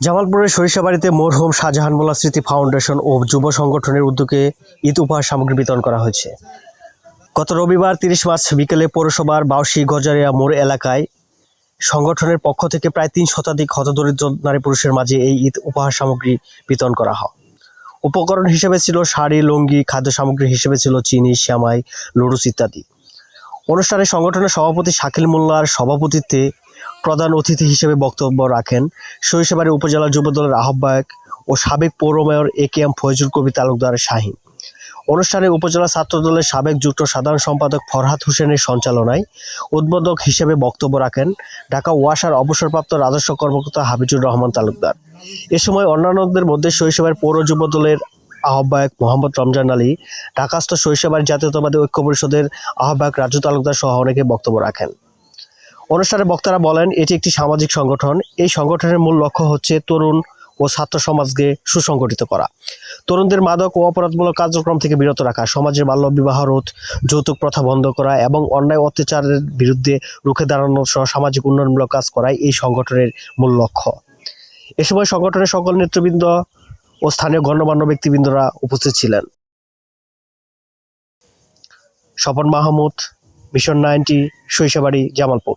জামালপুরের সরিষাবাড়িতে মরহুম শাহজাহান মোল্লা স্মৃতি ফাউন্ডেশন ও যুব সংগঠনের উদ্যোগে ঈদ উপহার সামগ্রী বিতরণ করা হয়েছে। গত রবিবার তিরিশ মার্চ বিকেলে পৌরসভার বাউসি গজারিয়া মোড় এলাকায় সংগঠনের পক্ষ থেকে প্রায় তিন শতাধিক হতদরিদ্র নারী পুরুষের মাঝে এই ঈদ উপহার সামগ্রী বিতরণ করা হয়। উপকরণ হিসেবে ছিল শাড়ি, লুঙ্গি, খাদ্য সামগ্রী হিসেবে ছিল চিনি শ্যামাই লুডুস ইত্যাদি। অনুষ্ঠানে সংগঠনের সভাপতি শাকিল মোল্লার সভাপতিত্বে প্রধান অতিথি হিসেবে বক্তব্য রাখেন। সরিষাবাড়ি উপজেলা যুবদলের আহ্বায়ক ও সাবেক পৌর mayor A K M Faizul Kabir Talukdar Shaheen অনুষ্ঠানে উপজেলা ছাত্রদলের সাবেক যুক্ত সাধারণ সম্পাদক ফরহাদ হোসেনের সঞ্চালনায় উদ্বোধক হিসেবে বক্তব্য রাখেন ঢাকা ওয়াসার অবসরপ্রাপ্ত রাজস্ব কর্মকর্তা হাবিজুর রহমান তালুকদার। এ সময় অন্যান্যদের মধ্যে শৈশবের পৌর যুবদলের আহ্বায়ক মোহাম্মদ রমজান আলী, ঢাকাস্থ শৈশবাড়ি জাতীয়তাবাদী ঐক্য পরিষদের আহ্বায়ক রাজু তালুকদার সহ অনেকে বক্তব্য রাখেন। অনুষ্ঠানে বক্তারা বলেন, এটি একটি সামাজিক সংগঠন। এই সংগঠনের মূল লক্ষ্য হচ্ছে তরুণ ও ছাত্র সমাজকে সুসংগঠিত করা। তরুণদের মাদক ও অপরাধমূলক কার্যক্রম থেকে বিরত রাখা, সমাজের বাল্য বিবাহ রোধ, যৌতুক প্রথা বন্ধ করা এবং অন্যায় অত্যাচারের বিরুদ্ধে রুখে দাঁড়ানো সহ সামাজিক উন্নয়নমূলক কাজ করাই এই সংগঠনের মূল লক্ষ্য। এ সময় সংগঠনের সকল নেতৃবৃন্দ ও স্থানীয় গণ্যমান্য ব্যক্তিবৃন্দরা উপস্থিত ছিলেন। স্বপন মাহমুদ, মিশন নাইনটি, শৈশবাড়ি, জামালপুর।